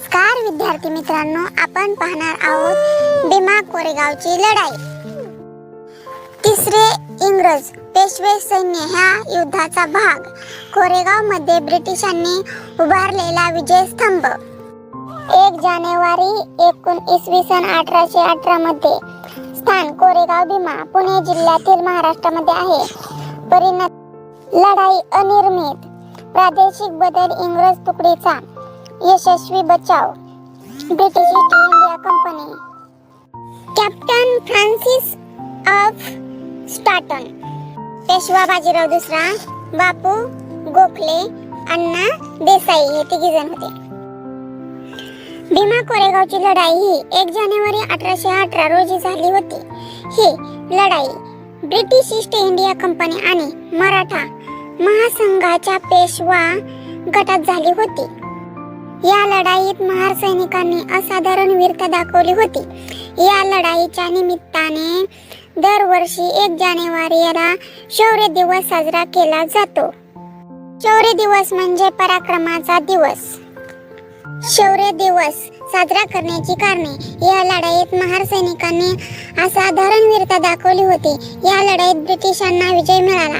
नमस्कार विद्यार्थी मित्रांनो. आपण पाहणार आहोत भीमा कोरेगावची लढाई. तिसरे इंग्रज पेशवे सैन्य ह्या युद्धाचा भाग. कोरेगावमध्ये ब्रिटिशांनी उभारलेला विजय स्तंभ. एक जानेवारी एकूण इसवी सन अठराशे अठरा मध्ये स्थान कोरेगाव भीमा पुणे जिल्ह्यातील महाराष्ट्रामध्ये आहे. परिणत लढाई अनिर्मित प्रादेशिक बदल इंग्रज तुकडीचा यशस्वी बचाव. British East India company. Captain Francis of Staunton Peshwa Bajirao दुसरा बापू गोखले अण्णा देसाई हे तिघी जण होते. भीमा कोरेगावची लढाई ही एक जानेवारी अठराशे अठरा रोजी झाली होती. ही लढाई ब्रिटिश ईस्ट इंडिया कंपनी आणि मराठा महासंघाच्या पेशवा गटात झाली होती. या लढाईत महार सैनिकांनी असाधारण वीरता दाखवली होती. या लढाईच्या निमित्ताने दरवर्षी एक जानेवारी याला शौर्य दिवस साजरा केला जातो. शौर्य दिवस म्हणजे पराक्रमाचा दिवस. शौर्य दिवस साजरा करण्याची कारणे या लढाईत महार सैनिकांनी असाधारण वीरता दाखवली होती. या लढाईत ब्रिटिशांना विजय मिळाला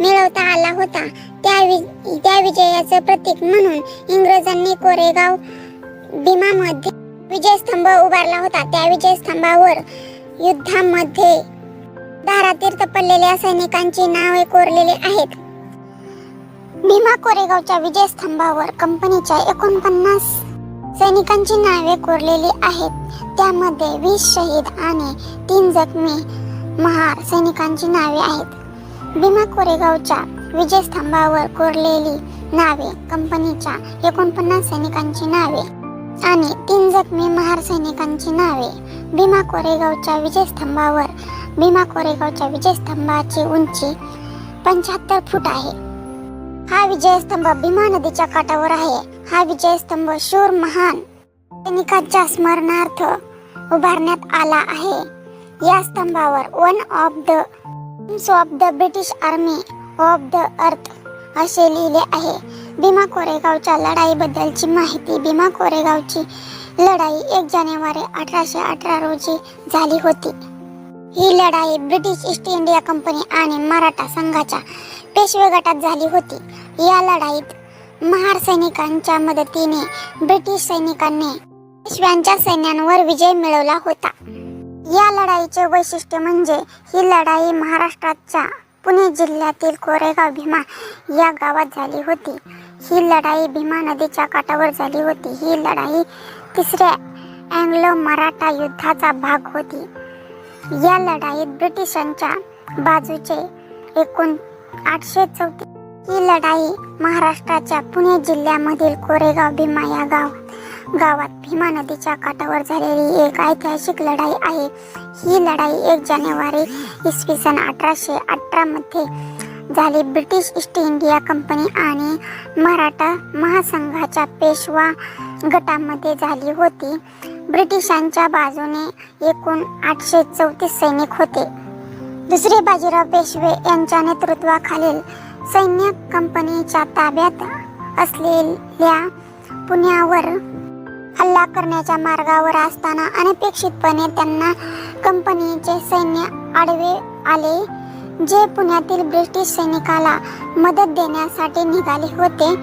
मिळवता आला होता. त्या वि- त्या विजयाचं प्रतीक म्हणून इंग्रजांनी कोरेगाव भीमामध्ये विजयस्तंभ उभारला होता. त्या विजयस्तंभावर युद्धामध्ये धारातीर्थ पडलेल्या सैनिकांची नावे कोरलेली आहेत. भीमा कोरेगावच्या विजयस्तंभावर कंपनीच्या एकोणपन्नास सैनिकांची नावे कोरलेली आहेत. त्यामध्ये वीस शहीद आणि तीन जखमी महार सैनिकांची नावे आहेत. भीमा कोरेगावच्या विजयस्तंभावर कोरलेली नावे कंपनीच्या एकोणपन्नास सैनिकांची नावे आणि तीन जखमी महार सैनिकांची नावे. भीमा कोरेगावच्या विजयस्तंभावर भीमा कोरेगावच्या विजयस्तंभाची उंची पंच्याहत्तर फूट आहे. हा विजयस्तंभ भीमा नदीच्या काठावर आहे. हा विजयस्तंभ शूर महान सैनिकांच्या स्मरणार्थ उभारण्यात आला आहे. या स्तंभावर one of the of the British army of the earth असे लिहिले आहे. भीमा कोरेगावच्या लढाईबद्दलची माहिती भीमा कोरेगावची लढाई एक जानेवारी अठराशे अठरा रोजी झाली होती. ही लढाई ब्रिटिश ईस्ट इंडिया कंपनी आणि मराठा संघाच्या पेशवे गटात झाली होती. या लढाईत महार सैनिकांच्या मदतीने ब्रिटिश सैनिकांनी पेशव्यांच्या सैन्यांवर विजय मिळवला होता. या लढाईचे वैशिष्ट्य म्हणजे ही लढाई महाराष्ट्राच्या पुणे जिल्ह्यातील कोरेगाव भीमा या गावात झाली होती. ही लढाई भीमा नदीच्या काठावर झाली होती. ही लढाई तिसऱ्या अँग्लो मराठा युद्धाचा भाग होती. या लढाईत ब्रिटिशांच्या बाजूचे एकूण आठशे चौतीस ही लढाई महाराष्ट्राच्या पुणे जिल्ह्यामधील कोरेगाव भीमा या गाव गावात भीमा नदीच्या काठावर झालेली एक ऐतिहासिक लढाई आहे. ही लढाई एक जानेवारी इसवी सन अठराशे अठरामध्ये झाली. ब्रिटिश ईस्ट इंडिया कंपनी आणि मराठा महासंघाच्या पेशवा गटामध्ये झाली होती. ब्रिटिशांच्या बाजूने एकूण आठशे चौतीस सैनिक होते. दुसरे बाजीराव पेशवे यांच्या नेतृत्वाखालील सैन्य कंपनीच्या ताब्यात असलेल्या पुण्यावर हल्ला करण्याच्या मार्गावर असताना अनपेक्षितपणे त्यांना कंपनीचे सैन्य आडवे आले जे पुण्यातील ब्रिटिश सैनिकाला मदत देण्यासाठी निघाले होते.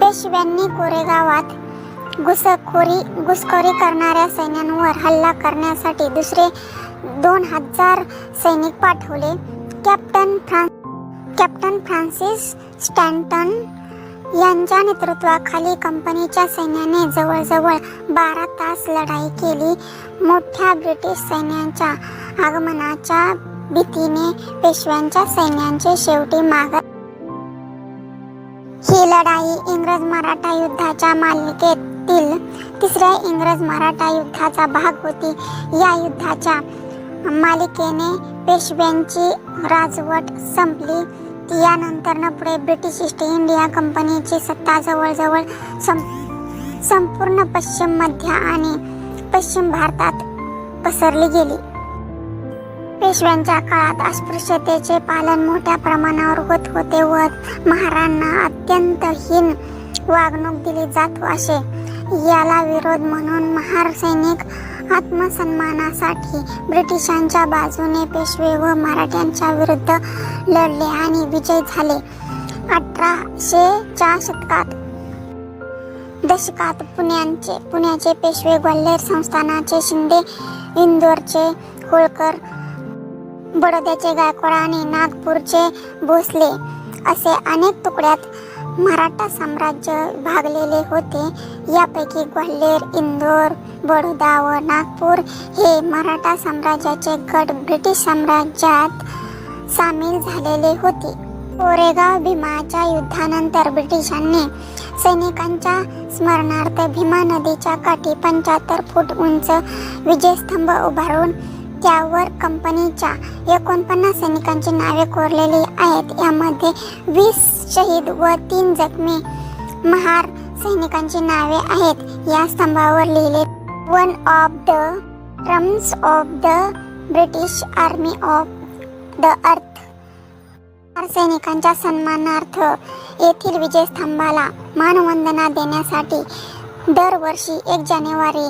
पेशव्यांनी कोरेगावात घुसखोरी घुसखोरी करणाऱ्या सैन्यांवर हल्ला करण्यासाठी दुसरे दोन हजार सैनिक पाठवले. Captain France captain Francis Staunton यांच्या नेतृत्वाखाली कंपनीच्या सैन्याने जवळजवळ बारा तास लढाई केली. मोठ्या ब्रिटिश सैन्याच्या आगमनाच्या भीतीने पेशव्यांच्या सैन्याचे शेवटी माग ही लढाई इंग्रज मराठा युद्धाच्या मालिकेतील तिसऱ्या इंग्रज मराठा युद्धाचा भाग होती. या युद्धाच्या मालिकेने पेशव्यांची राजवट संपली. यानंतर पुढे ब्रिटिश ईस्ट इंडिया कंपनीची सत्ता जवळजवळ सं संपूर्ण पश्चिम मध्य आणि पश्चिम भारतात पसरली गेली. पेशव्यांच्या काळात अस्पृश्यतेचे पालन मोठ्या प्रमाणावर होत होते व महारांना अत्यंत हीन वागणूक दिली जात असे. याला विरोध म्हणून महार सैनिक आत्मसन्मानासाठी ब्रिटिशांच्या बाजूने पेशवे व मराठ्यांच्या विरुद्ध लढले आणि विजय झाले. अठराशेच्या शतकात दशकात पुण्याचे पुण्याचे पेशवे ग्वाल्हेर संस्थानाचे शिंदे इंदोरचे होळकर बडोद्याचे गायकवाड आणि नागपूरचे भोसले असे अनेक तुकड्यात मराठा साम्राज्य भागलेले होते. यापैकी ग्वाल्हेर इंदोर बडोदा व नागपूर हे मराठा साम्राज्याचे गट ब्रिटिश साम्राज्यात सामील झालेले होते. कोरेगाव भीमाच्या युद्धानंतर ब्रिटिशांनी सैनिकांच्या स्मरणार्थ भीमा नदीच्या काठी पंच्याहत्तर फूट उंच विजयस्तंभ उभारून त्यावर कंपनीच्या एकोणपन्नास सैनिकांची नावे कोरलेली आहेत. यामध्ये वीस शहीद व तीन जखमी महार सैनिकांची नावे आहेत. या स्तंभावर लिहिले one of the triumphs of the British army of the earth सैनिकांच्या सन्मानार्थ येथील विजय स्तंभाला मानवंदना देण्यासाठी दरवर्षी एक जानेवारी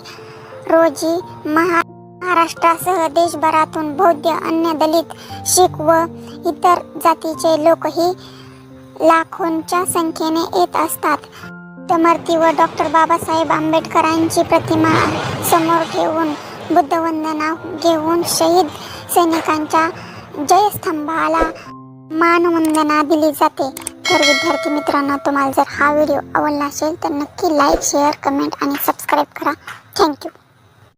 रोजी महा महाराष्ट्रासह देशभरातून बौद्ध अन्य दलित शीख व इतर जातीचे लोकही लाखोंच्या संख्येने येत असतात. तमर्ती डॉक्टर बाबासाहेब आंबेडकरांची प्रतिमा समोर ठेवून बुद्धवंदना घेऊन शहीद सैनिकांच्या जयस्तंभाला मानवंदना दिली जाते. तर विद्यार्थी मित्रांनो तुम्हाला जर हा व्हिडिओ आवडला असेल तर नक्की लाईक शेअर कमेंट आणि सबस्क्राईब करा. Thank you